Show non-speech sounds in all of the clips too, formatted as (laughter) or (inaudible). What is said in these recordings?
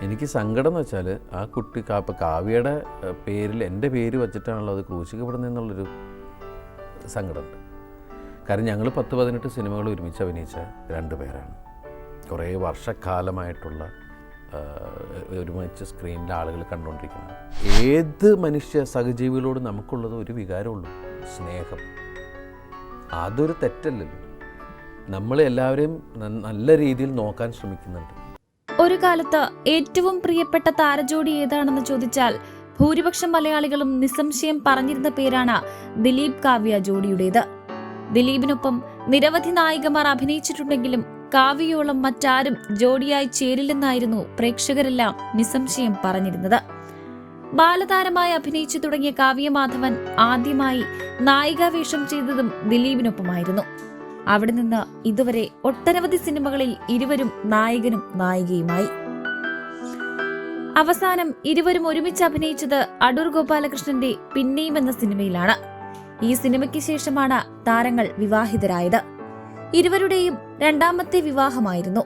എനിക്ക് സങ്കടം എന്ന് വെച്ചാൽ ആ കുട്ടി ഇപ്പം കാവ്യയുടെ പേരിൽ എന്റെ പേര് വച്ചിട്ടാണല്ലോ അത് ക്രൂശിക്കപ്പെടുന്നത് എന്നുള്ളൊരു സങ്കടമുണ്ട്. കാരണം ഞങ്ങൾ പത്ത് പതിനെട്ട് സിനിമകൾ ഒരുമിച്ച് അഭിനയിച്ച രണ്ട് പേരാണ്. കുറേ വർഷക്കാലമായിട്ടുള്ള ഒരുമിച്ച് സ്ക്രീനിൽ ആളുകൾ കണ്ടുകൊണ്ടിരിക്കുന്നത്. ഏത് മനുഷ്യ സഹജീവികളോട് നമുക്കുള്ളത് ഒരു വികാരമുള്ളൂ സ്നേഹം. അതൊരു തെറ്റല്ലല്ലോ. നമ്മൾ എല്ലാവരെയും നല്ല രീതിയിൽ നോക്കാൻ ശ്രമിക്കുന്നുണ്ട്. ഒരു കാലത്ത് ഏറ്റവും പ്രിയപ്പെട്ട താരജോഡി ഏതാണെന്ന് ചോദിച്ചാൽ ഭൂരിപക്ഷം മലയാളികളും നിസ്സംശയം പറഞ്ഞിരുന്ന പേരാണ് ദിലീപ് കാവ്യ ജോഡിയുടേത്. ദിലീപിനൊപ്പം നിരവധി നായികമാർ അഭിനയിച്ചിട്ടുണ്ടെങ്കിലും കാവ്യയോളം മറ്റാരും ജോഡിയായി ചേരില്ലെന്നായിരുന്നു പ്രേക്ഷകരെല്ലാം നിസ്സംശയം പറഞ്ഞിരുന്നത്. ബാലതാരമായി അഭിനയിച്ചു തുടങ്ങിയ കാവ്യ മാധവൻ ആദ്യമായി നായികാവേഷം ചെയ്തതും ദിലീപിനൊപ്പമായിരുന്നു. അവിടെ നിന്ന് ഇതുവരെ ഒട്ടനവധി സിനിമകളിൽ ഇരുവരും നായകനും നായികയുമായി. അവസാനം ഇരുവരും ഒരുമിച്ച് അഭിനയിച്ചത് അടൂർ ഗോപാലകൃഷ്ണന്റെ പിന്നെയും എന്ന സിനിമയിലാണ്. ഈ സിനിമയ്ക്ക് ശേഷമാണ് താരങ്ങൾ വിവാഹിതരായത്. ഇരുവരുടെയും രണ്ടാമത്തെ വിവാഹമായിരുന്നു.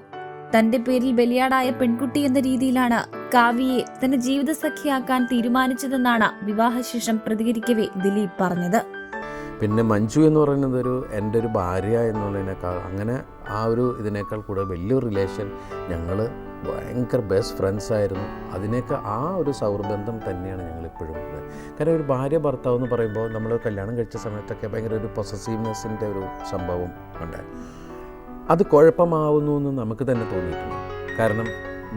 തന്റെ പേരിൽ ബലിയാടായ പെൺകുട്ടി എന്ന രീതിയിലാണ് കാവ്യയെ തന്റെ ജീവിതസഖിയാക്കാൻ തീരുമാനിച്ചതെന്നാണ് വിവാഹശേഷം പ്രതികരിക്കവേ ദിലീപ് പറഞ്ഞത്. പിന്നെ മഞ്ജു എന്ന് പറയുന്നത് ഒരു എന്റെ ഒരു ഭാര്യ എന്നുള്ളതിനേക്കാൾ അങ്ങനെ ആ ഒരു ഇതിനേക്കാൾ കൂടുതൽ വലിയൊരു റിലേഷൻ ഞങ്ങൾ ഭയങ്കര ബെസ്റ്റ് ഫ്രണ്ട്സ് ആയിരുന്നു. അതിനേക്കാൾ ആ ഒരു സൗഹൃദം തന്നെയാണ് ഞങ്ങൾ ഇപ്പോഴും ഉള്ളത്. കാരണം ഒരു ഭാര്യ ഭർത്താവ് എന്ന് പറയുമ്പോൾ നമ്മൾ കല്യാണം കഴിച്ച സമയത്തൊക്കെ ഭയങ്കര ഒരു പൊസസീവ്നെസ്സിന്റെ ഒരു സംഭവം ഉണ്ടായി അത് കുഴപ്പമാവുന്നു എന്ന് നമുക്ക് തന്നെ തോന്നിയിട്ടുണ്ട്. കാരണം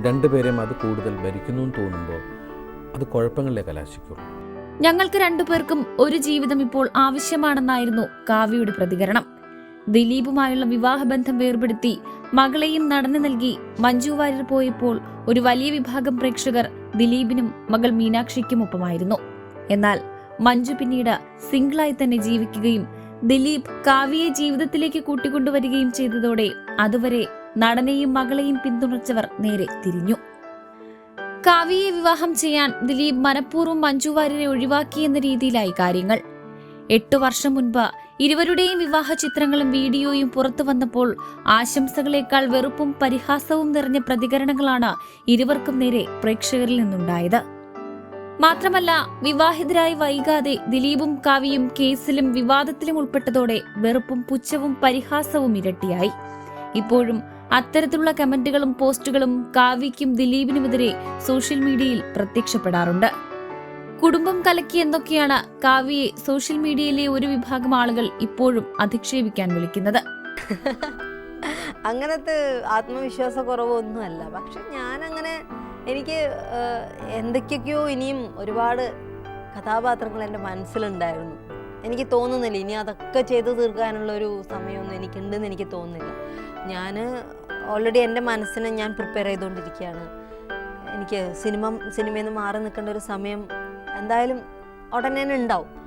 രണ്ടുപേരെയും അത് കൂടുതൽ ഭരിക്കുന്നു എന്ന് തോന്നുമ്പോൾ അത് കുഴപ്പങ്ങളിലേക്ക് കലാശിക്കുള്ളൂ ഞങ്ങൾക്ക് രണ്ടുപേർക്കും ഒരു ജീവിതം ഇപ്പോൾ ആവശ്യമാണെന്നായിരുന്നു കാവ്യയുടെ പ്രതികരണം. ദിലീപുമായുള്ള വിവാഹബന്ധം വേർപെടുത്തി മകളെയും നടന്നു നൽകി മഞ്ജു വാര്യർ പോയപ്പോൾ ഒരു വലിയ വിഭാഗം പ്രേക്ഷകർ ദിലീപിനും മകൾ മീനാക്ഷിക്കുമൊപ്പമായിരുന്നു. എന്നാൽ മഞ്ജു പിന്നീട് സിംഗിളായി തന്നെ ജീവിക്കുകയും ദിലീപ് കാവ്യയെ ജീവിതത്തിലേക്ക് കൂട്ടിക്കൊണ്ടുവരികയും ചെയ്തതോടെ അതുവരെ നടനെയും മകളെയും പിന്തുണച്ചവർ നേരെ തിരിഞ്ഞു. കാവ്യയെ വിവാഹം ചെയ്യാൻ ദിലീപ് മനഃപൂർവം മഞ്ജു വാര്യരെ ഒഴിവാക്കി എന്ന രീതിയിലായി കാര്യങ്ങൾ. എട്ടു വർഷം മുൻപ് ഇരുവരുടെയും വിവാഹ ചിത്രങ്ങളും വീഡിയോയും പുറത്തു വന്നപ്പോൾ ആശംസകളേക്കാൾ വെറുപ്പും പരിഹാസവും നിറഞ്ഞ പ്രതികരണങ്ങളാണ് ഇരുവർക്കും നേരെ പ്രേക്ഷകരിൽ നിന്നുണ്ടായത്. മാത്രമല്ല വിവാഹിതരായി വൈകാതെ ദിലീപും കാവ്യയും കേസിലും വിവാദത്തിലും ഉൾപ്പെട്ടതോടെ വെറുപ്പും പുച്ഛവും പരിഹാസവും ഇരട്ടിയായി. ഇപ്പോഴും അത്തരത്തിലുള്ള കമന്റുകളും പോസ്റ്റുകളും കാവ്യയ്ക്കും ദിലീപിനുമെതിരെ സോഷ്യൽ മീഡിയയിൽ പ്രത്യക്ഷപ്പെടാറുണ്ട്. കുടുംബം കലക്കി എന്നൊക്കെയാണ് കാവ്യയെ സോഷ്യൽ മീഡിയയിലെ ഒരു വിഭാഗം ആളുകൾ ഇപ്പോഴും അധിക്ഷേപിക്കാൻ വിളിക്കുന്നത്. (laughs) അങ്ങനത്തെ ആത്മവിശ്വാസ കുറവൊന്നുമല്ല പക്ഷെ ഞാനങ്ങനെ എനിക്ക് എന്തൊക്കെയോ ഇനിയും ഒരുപാട് കഥാപാത്രങ്ങൾ എന്റെ മനസ്സിലുണ്ടായിരുന്നു. എനിക്ക് തോന്നുന്നില്ല. ഇനി അതൊക്കെ ചെയ്തു തീർക്കാനുള്ള ഒരു സമയമൊന്നും എനിക്കുണ്ടെന്ന് എനിക്ക് തോന്നുന്നില്ല. ഞാൻ ഓൾറെഡി എന്റെ മനസ്സിനെ ഞാൻ പ്രിപ്പയർ ചെയ്തുകൊണ്ടിരിക്കുകയാണ്. എനിക്ക് സിനിമ സിനിമയിൽ നിന്ന് മാറി നിൽക്കേണ്ട ഒരു സമയം എന്തായാലും ഉടനെ തന്നെ ഉണ്ടാവും.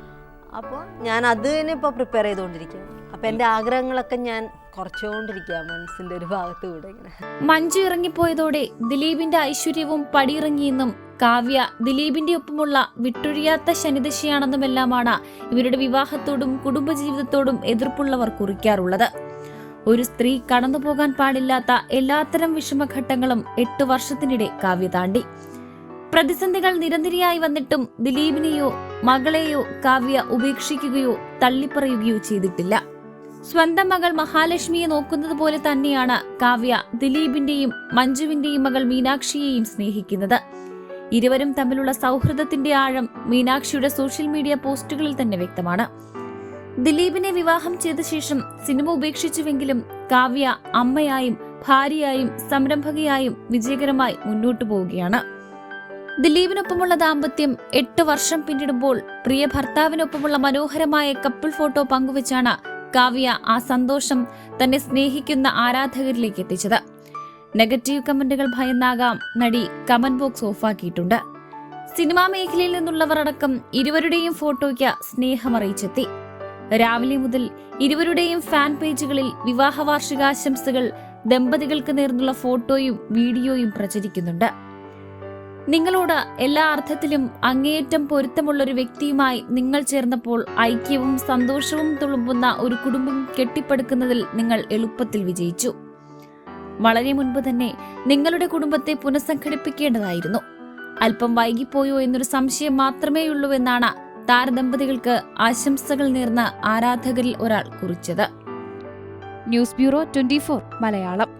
അപ്പോൾ ഞാൻ അത് തന്നെ ഇപ്പോൾ പ്രിപ്പയർ ചെയ്തുകൊണ്ടിരിക്കുകയാണ് അപ്പോൾ എന്റെ ആഗ്രഹങ്ങളൊക്കെ ഞാൻ കുറച്ചുകൊണ്ടിരിക്കുക മനസ്സിന്റെ ഒരു ഭാഗത്ത് കൂടെ ഇങ്ങനെ. മഞ്ജു ഇറങ്ങിപ്പോയതോടെ ദിലീപിന്റെ ഐശ്വര്യവും പടിയിറങ്ങിയെന്നും കാവ്യ ദിലീപിന്റെ ഒപ്പമുള്ള വിട്ടൊഴിയാത്ത ശനിദശയാണെന്നുമെല്ലാമാണ് ഇവരുടെ വിവാഹത്തോടും കുടുംബജീവിതത്തോടും എതിർപ്പുള്ളവർ കുറിക്കാറുള്ളത്. ഒരു സ്ത്രീ കടന്നുപോകാൻ പാടില്ലാത്ത എല്ലാത്തരം വിഷമഘട്ടങ്ങളും എട്ടു വർഷത്തിനിടെ കാവ്യ താണ്ടി. പ്രതിസന്ധികൾ നിരനിരയായി വന്നിട്ടും ദിലീപിനെയോ മകളെയോ കാവ്യ ഉപേക്ഷിക്കുകയോ തള്ളിപ്പറയുകയോ ചെയ്തിട്ടില്ല. സ്വന്തം മകൾ മഹാലക്ഷ്മിയെ നോക്കുന്നത് പോലെ തന്നെയാണ് കാവ്യ ദിലീപിന്റെയും മഞ്ജുവിന്റെയും മകൾ മീനാക്ഷിയെയും സ്നേഹിക്കുന്നത്. ഇരുവരും തമ്മിലുള്ള സൗഹൃദത്തിന്റെ ആഴം മീനാക്ഷിയുടെ സോഷ്യൽ മീഡിയ പോസ്റ്റുകളിൽ തന്നെ വ്യക്തമാണ്. ദിലീപിനെ വിവാഹം ചെയ്ത ശേഷം സിനിമ ഉപേക്ഷിച്ചുവെങ്കിലും കാവ്യ അമ്മയായും ഭാര്യയായും സംരംഭകയായും വിജയകരമായി മുന്നോട്ടു പോവുകയാണ്. ദിലീപിനൊപ്പമുള്ള ദാമ്പത്യം എട്ട് വർഷം പിന്നിടുമ്പോൾ പ്രിയ ഭർത്താവിനൊപ്പമുള്ള മനോഹരമായ കപ്പിൾ ഫോട്ടോ പങ്കുവച്ചാണ് കാവ്യ ആ സന്തോഷം തന്നെ സ്നേഹിക്കുന്ന ആരാധകരിലേക്ക് എത്തിച്ചത്. നെഗറ്റീവ് കമന്റുകൾ ഭയന്നാകാം നടി കമന്റ് ബോക്സ് ഓഫാക്കിയിട്ടുണ്ട്. സിനിമാ മേഖലയിൽ നിന്നുള്ളവർ അടക്കം ഇരുവരുടെയും ഫോട്ടോയ്ക്ക് സ്നേഹമറിയിച്ചെത്തി. രാവിലെ മുതൽ ഇരുവരുടെയും ഫാൻ പേജുകളിൽ വിവാഹ വാർഷികാശംസകൾ ദമ്പതികൾക്ക് നേർന്നുള്ള ഫോട്ടോയും വീഡിയോയും പ്രചരിക്കുന്നുണ്ട്. നിങ്ങളോട് എല്ലാ അർത്ഥത്തിലും അങ്ങേയറ്റം പൊരുത്തമുള്ള ഒരു വ്യക്തിയുമായി നിങ്ങൾ ചേർന്നപ്പോൾ ഐക്യവും സന്തോഷവും തുളുമ്പുന്ന ഒരു കുടുംബം കെട്ടിപ്പടുക്കുന്നതിൽ നിങ്ങൾ എളുപ്പത്തിൽ വിജയിച്ചു. വളരെ മുൻപ് തന്നെ നിങ്ങളുടെ കുടുംബത്തെ പുനഃസംഘടിപ്പിക്കേണ്ടതായിരുന്നു. അല്പം വൈകിപ്പോയോ എന്നൊരു സംശയം മാത്രമേയുള്ളൂവെന്നാണ് താരദമ്പതികൾക്ക് ആശംസകൾ നേർന്ന ആരാധകരിൽ ഒരാൾ കുറിച്ചത്. News bureau twenty Malayalam.